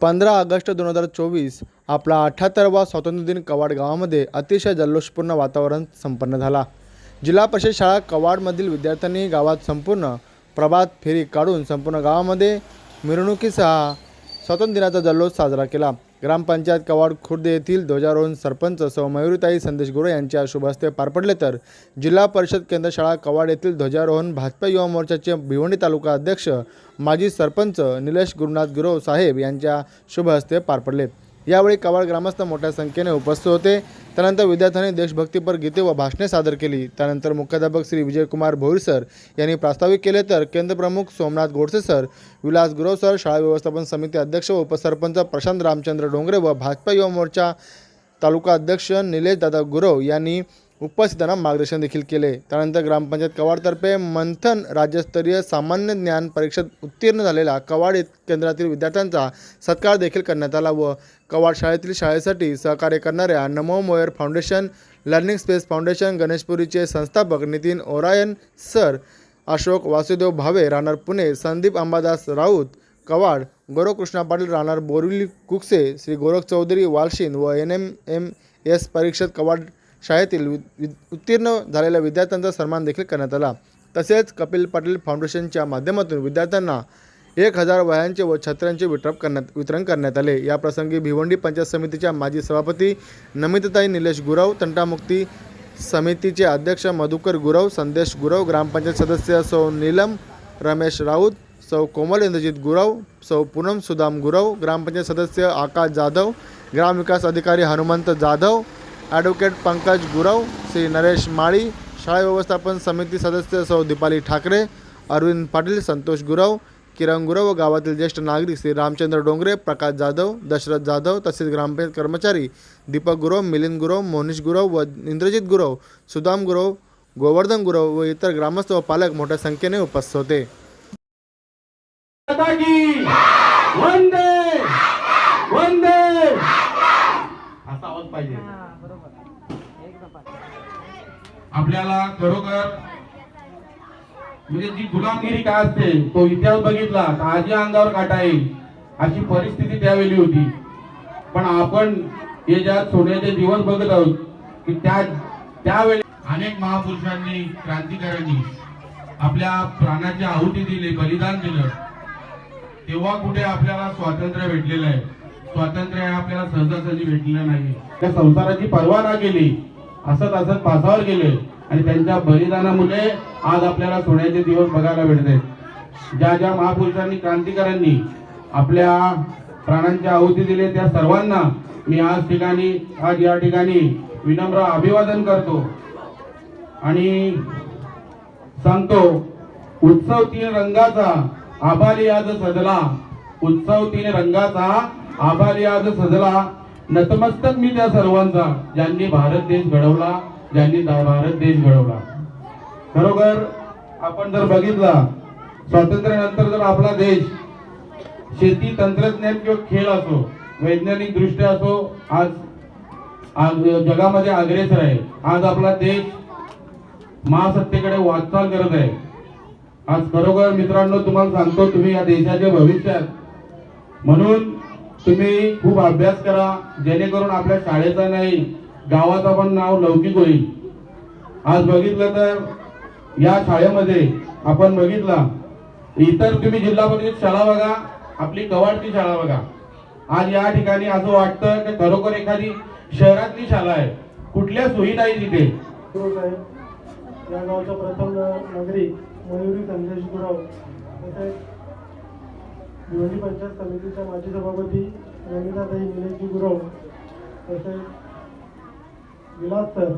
पंधरा ऑगस्ट दोन हजार चोवीस आपला अठ्याहत्तरवा स्वातंत्र्यदिन कवाड गावामध्ये अतिशय जल्लोषपूर्ण वातावरण संपन्न झाला. जिल्हा परिषद शाळा कवाडमधील विद्यार्थ्यांनी गावात संपूर्ण प्रभात फेरी काढून संपूर्ण गावामध्ये मिरवणुकीसह स्वातंत्र्य दिनाचा जल्लोष साजरा केला. ग्रामपंचायत कवाड खुर्द येथील ध्वजारोहण सरपंच सौ मयुरीताई संदेश गुरु यांच्या शुभ हस्ते पार पडले तर जिल्हा परिषद केंद्र शाळा कवाड येथील ध्वजारोहण भाजपा युवा मोर्चाचे भिवंडी तालुका अध्यक्ष माजी सरपंच निलेश गुरुनाथ गुरव साहेब यांच्या शुभ हस्ते पार पडले. यावेळी कवाड ग्रामस्थ मोठ्या संख्येने उपस्थित होते. त्यानंतर विद्यार्थ्यांनी देशभक्तीपर गीते व भाषणे सादर केली. त्यानंतर मुख्याध्यापक श्री विजयकुमार भोईर सर यांनी प्रास्ताविक केले तर केंद्रप्रमुख सोमनाथ गोडसे सर विलास गुरव सर शाळा व्यवस्थापन समिती अध्यक्ष व उपसरपंच प्रशांत रामचंद्र डोंगरे व भाजपा युवा मोर्चा तालुका अध्यक्ष निलेश दादा गुरव यांनी उपस्थितांना मार्गदर्शन देखील केले. त्यानंतर ग्रामपंचायत कवाडतर्फे मंथन राज्यस्तरीय सामान्य ज्ञान परीक्षेत उत्तीर्ण झालेल्या कवाड केंद्रातील विद्यार्थ्यांचा सत्कार देखील करण्यात आला व कवाड शाळेतील शाळेसाठी सहकार्य करणाऱ्या नमो मोयर फाउंडेशन लर्निंग स्पेस फाउंडेशन गणेशपुरीचे संस्थापक नितीन ओरायन सर अशोक वासुदेव भावे राहणार पुणे संदीप अंबादास राऊत कवाड गौरव कृष्णा पाटील राहणार बोरिवली कुकसे श्री गोरख चौधरी वालशिन व एन एम एम एस परीक्षेत कवाड शाळेतील वि- वि- उत्तीर्ण झालेल्या विद्यार्थ्यांचा सन्मान देखील करण्यात आला. तसेच कपिल पाटील फाउंडेशनच्या माध्यमातून विद्यार्थ्यांना एक हजार वह्यांचे व छत्र्यांचे वितरण करण्यात वितरण करण्यात आले. याप्रसंगी भिवंडी पंचायत समितीच्या माजी सभापती नमितताई निलेश गुरव तंटामुक्ती समितीचे अध्यक्ष मधुकर गुरव संदेश गुरव ग्रामपंचायत सदस्य सौ नीलम रमेश राऊत सौ कोमल इंद्रजित गुरव सौ पूनम सुदाम गुरव ग्रामपंचायत सदस्य आकाश जाधव ग्रामविकास अधिकारी हनुमंत जाधव ॲडव्होकेट पंकज गुरव श्री नरेश माळी शाळा व्यवस्थापन समिती सदस्य सौ दीपाली ठाकरे अरविंद पाटील संतोष गुरव किरण गुरव व गावातील ज्येष्ठ नागरिक श्री रामचंद्र डोंगरे प्रकाश जाधव दशरथ जाधव तसेच ग्रामपंचायत कर्मचारी दीपक गुरव मिलिंद गुरव मोनिश गुरव व इंद्रजित गुरव सुदाम गुरव गोवर्धन गुरव व इतर ग्रामस्थ व पालक मोठ्या संख्येने उपस्थित होते. आवाज पाहिजे. आपल्याला खरोखर म्हणजे जी गुलामगिरी काय असते तो इतिहास बघितला आजी अंगावर काटा येईल अशी परिस्थिती त्यावेळी होती. पण आपण हे ज्या सोन्याचे दिवस बघत आहोत की त्या त्यावेळी अनेक महापुरुषांनी क्रांतिकारांनी आपल्या प्राणाची आहुती दिली बलिदान दिलं. तेव्हा कुठे आपल्याला स्वातंत्र्य भेटलेलं आहे? स्वातंत्र्य आहे आपल्याला सहजासहजी भेटलेलं नाही त्या संसाराची पर्वा ना केली असत असत पासावर गेले. आणि त्यांच्या बलिदानामुळे आज आपल्याला सोन्याचे दिवस बघायला भेटते ज्या ज्या महापुरुषांनी क्रांतिकारांनी आपल्या प्राणांची आहुती दिली त्या सर्वांना मी आज ठिकाणी आज या ठिकाणी विनम्र अभिवादन करतो. आणि सांगतो उत्सव तीन रंगाचा आभारी आज सजला. उत्सव तीन रंगाचा आभारी आज सजला. नतमस्तक मी त्या सर्वांचा ज्यांनी भारत देश घडवला ज्यांनी भारत देश घडवला. खरोखर आपण जर बघितला स्वातंत्र्यानंतर जर आपला देश शेती तंत्रज्ञान किंवा खेळ असो वैज्ञानिक दृष्ट्या असो आज आज जगामध्ये अग्रेसर आहे. आज आपला देश महासत्तेकडे वाटचाल करत आहे. आज खरोखर मित्रांनो तुम्हाला सांगतो तुम्ही या देशाच्या भविष्यात म्हणून तुम्ही खूप अभ्यास करा जेणेकरून आपल्या शाळेचा नाही गावाचा पण नाव लौकिक होईल. आज बघितलं तर या शाळेमध्ये आपण बघितला इतर तुम्ही जिल्हा परिषद शाळा बघा आपली कवाडची शाळा बघा. आज या ठिकाणी असं वाटतं की खरोखर एखादी शहरातली शाळा आहे. कुठल्या सोयी नाही तिथे? या गावचा प्रथम नागरिक मयुरी संदेश गुरव भिवंडी पंचायत समितीच्या माजी सभापती रमिताताई निलेशजी गुरव तसेच विलास सर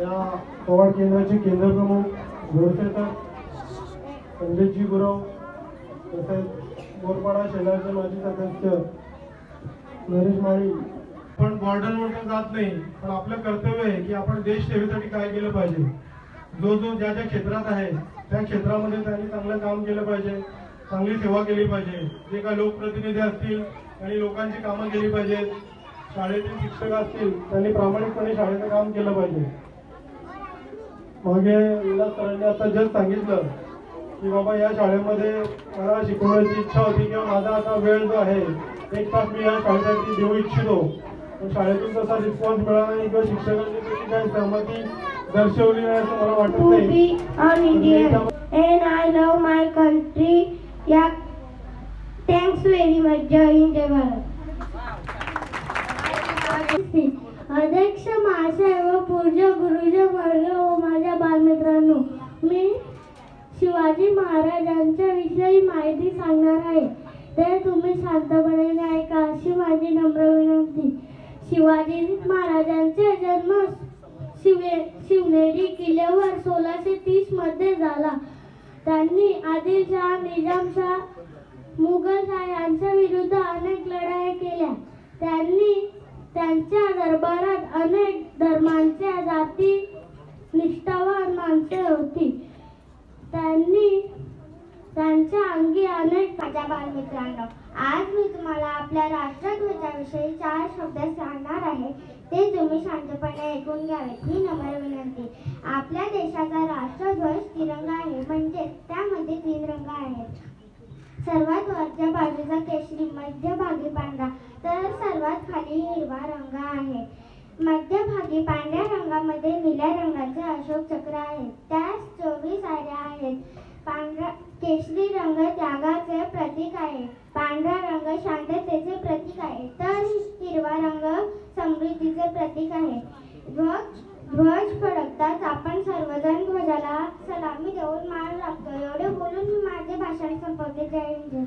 या पवार केंद्राचे केंद्रप्रमुख गोडसे सर संदेशजी गुरव तसेच मोरपाडा शहराचे माजी सदस्य नरेश माळी. पण बॉर्डर वरून जात नाही पण आपलं कर्तव्य आहे की आपण देश सेवेसाठी काय केलं पाहिजे. जो जो ज्या ज्या क्षेत्रात आहे त्या क्षेत्रामध्ये त्यांनी चांगलं काम केलं पाहिजे. चांगली सेवा केली पाहिजे. जे काय लोकप्रतिनिधी असतील त्यांनी लोकांची कामं केली पाहिजेत शाळेतील शिक्षक असतील त्यांनी प्रामाणिकपणे शाळेचं काम केलं पाहिजे. मागे विलास सरांनी आता जस्ट सांगितलं की बाबा या शाळेमध्ये मला शिकवण्याची इच्छा होती किंवा माझा आता वेळ जो आहे एक तास मी या शाळेसाठी देऊ इच्छितो. पण शाळेतून तसा रिस्पॉन्स मिळाला नाही किंवा शिक्षकांनी त्याची काही सहमती दर्शवली नाही असं मला वाटत नाही. अध्यक्ष महाशय व पूज्य गुरुजन वर्ग व माझ्या बालमित्रांनो मी शिवाजी महाराजांच्या विषयी माहिती सांगणार आहे. ते तुम्ही शांतपणे ऐका अशी माझी नम्र विनंती शिवाजी महाराजांचे जन्म शिवे शिवनेरी किल्ल्यावर सोळाशे तीसमध्ये झाला. त्यांनी आदिलशहा निजामशाह मुघल यांच्या विरुद्ध अनेक लढाया केल्या. त्यांनी त्यांच्या दरबारात अनेक धर्मांच्या जाती निष्ठावान माणसे होती. त्यांनी त्यांच्या अंगी अनेक माझ्या बालमित्रांनो आज मी तुम्हाला आपल्या राष्ट्रध्वजाविषयी चार शब्द सांगणार आहे. ते तुम्ही शांतपणे ऐकून घ्यावे ही नम्र विनंती. आपल्या देशाचा राष्ट्रध्वज तिरंगा आहे. म्हणजे त्यामध्ये तीन रंग आहेत. सर्वात वरच्या बाजूचा केशरी मध्यभागी पांढरा. तर सर्वात खाली हिरवा रंग आहे. मध्यभागी पांढऱ्या रंगामध्ये निळ्या रंगाचे अशोक चक्र आहे त्यास चोवीस आऱ्या आहेत. पांढरा केशरी रंग त्यागाचे प्रतीक आहे. पांढरा रंग शांततेचे प्रतीक आहे. तर हिरवा रंग समृद्धीचे प्रतीक आहे. मग ध्वज फडकताच आपण सर्वजण ध्वजाला सलामी देऊन मान लागतो एवढे बोलून मी माझे भाषण संपवते. जय हिंद जय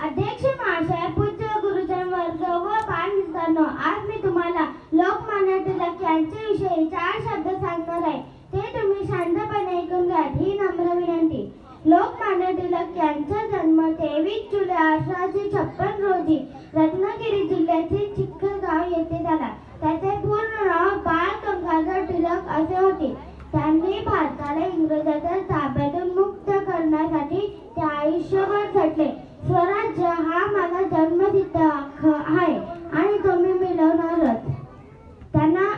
अध्यक्ष महाशय पूज्य गुरुजन वर्ग व बाल मित्रांनो आज मी तुम्हाला लोकमान्य टिळक यांच्याविषयी चार शब्द सांगतो आहे ते तुम्ही शांतपणे ऐकून घ्या ही नम्र विनंती लोकमान्य टिळक यांचा जन्म तेवीस जुलै अठराशे छप्पन रोजी रत्नागिरी जिल्ह्यातील चिखलगाव येथे झाला त्याचे पूर्ण नाव बाळ गंगाधर टिळक असे होते त्यांनी भारताला इंग्रजांच्या ताब्यातून मुक्त करण्यासाठी ते आयुष्यभर झटले स्वराज्य हा माझा जन्मसिद्ध हक्क आहे आणि तो मी मिळवणारच त्यांना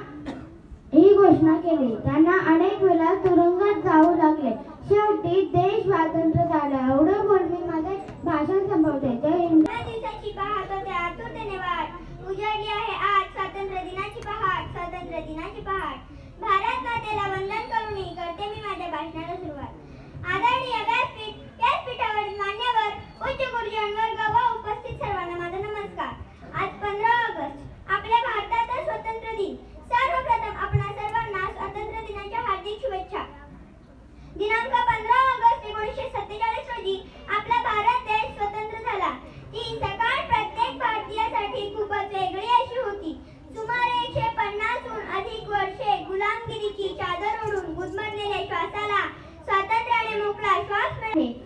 ही घोषणा केली त्यांना अनेक वेळा तुरुंगात जाऊ लागले शेवटी देश स्वातंत्र्य झाला एवढं बोल मी माझे भाषण संपवते जय हिंद दिवसाची पहाट होते आतुरतेने वाट उजाडली आहे आज स्वातंत्र्य दिनाची पहाट स्वातंत्र्य दिनाची पहाट भारत मातेला वंदन करून करते मी माझ्या भाषणाला सुरुवात आदरणीय व्यासपीठ व्यासपीठावरील मान्यवर उच्च गुरुजन वर्ग व उपस्थित सर्वांना माझा नमस्कार आज पंधरा ऑगस्ट आपल्या भारताचा स्वातंत्र्य दिन सर्वप्रथम आपणा सर्वांना स्वातंत्र्य दिनाच्या हार्दिक शुभेच्छा दिनांक पंधरा ऑगस्ट एकोणीसशे सत्तेचाळीस रोजी आपला भारत देश स्वतंत्र झाला. ती सकाळ प्रत्येक भारतीयासाठी खूपच वेगळी अशी होती. सुमारे एकशे पन्नासहून अधिक वर्षे गुलामगिरीची चादर ओढून गुदमरलेल्या श्वासाला स्वातंत्र्याने मोकळा श्वास मिळाले.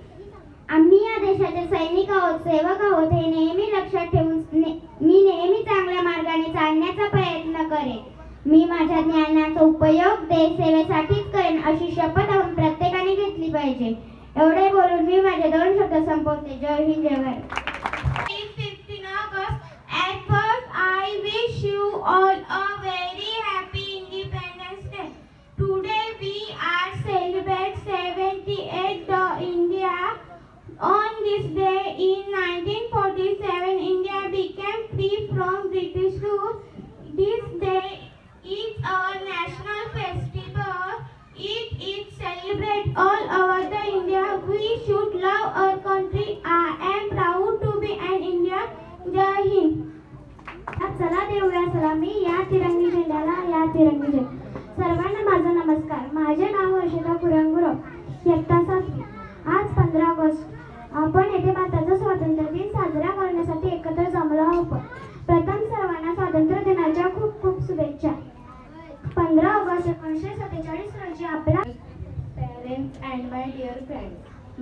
आम्ही या देशाचे सैनिक आहोत सेवक आहोत हे नेहमी लक्षात ठेवून ने- मी नेहमी चांगल्या मार्गाने चालण्याचा प्रयत्न करेन. मी माझ्या ज्ञानाचा उपयोग देश सेवेसाठीच करेन अशी शपथ आपण प्रत्येकाने घेतली पाहिजे. एवढे बोलून मी माझे दोन शब्द संपवते जय हिंद जय Bharat 15 August. At first, I wish you all a very happy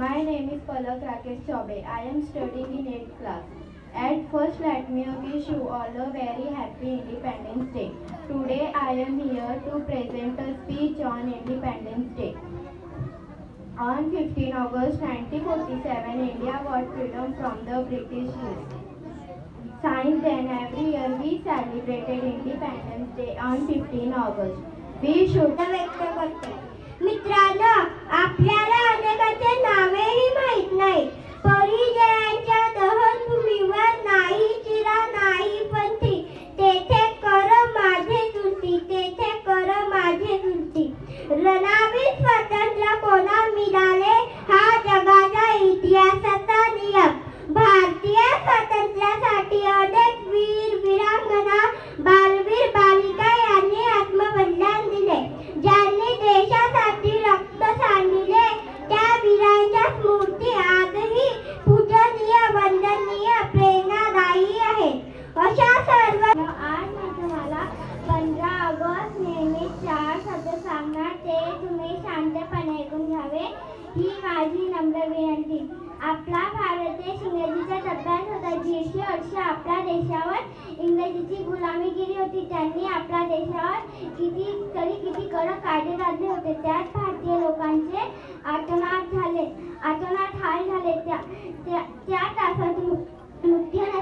My name is Palak Rakesh Chaube. I am studying in 8th class. At first, let me wish you all a very happy Independence Day. Today, I am here to present a speech on Independence Day. On 15 August 1947, India got freedom from the British rule. Since then, every year we celebrated Independence Day on 15 August. We should... मित्रांनो आपल्याला अनेकांचे नावेही माहीत नाही. परी जयाने नाही चिरा नाही पंथी तेथे कर माझे चुलती तेथे कर माझे चुलती रणावीर स्वातंत्र्य कोणा मिळाले हा जगाच्या इतिहासाचा नियम भारतीय स्वातंत्र्यासाठी अनेक वीर वीरांगना बालवीर बालिका यांनी आत्मबलिदान दिले ज्यांनी देशासाठी रक्त सांडले त्या वीरांच्या स्मृती आजही पूजनीय वंदनीय प्रेरणादायी आहेत अशा सर्व आज मी तुम्हाला पंधरा ऑगस्ट नेहमी चार शब्द सांगणार ते तुम्ही शांतपणे ऐकून घ्यावे ही माझी नम्र विनंती. आपला भारत देश इंग्रजीच्या टप्प्यात होता. दीडशे वर्ष आपल्या देशावर इंग्रजीची गुलामी केली होती. त्यांनी आपल्या देशावर किती तरी किती कडक कायदे काढले होते. त्यात भारतीय लोकांचे आतोनात झाले. आतोनात हाल झाले. त्या त्या तासात मुख्य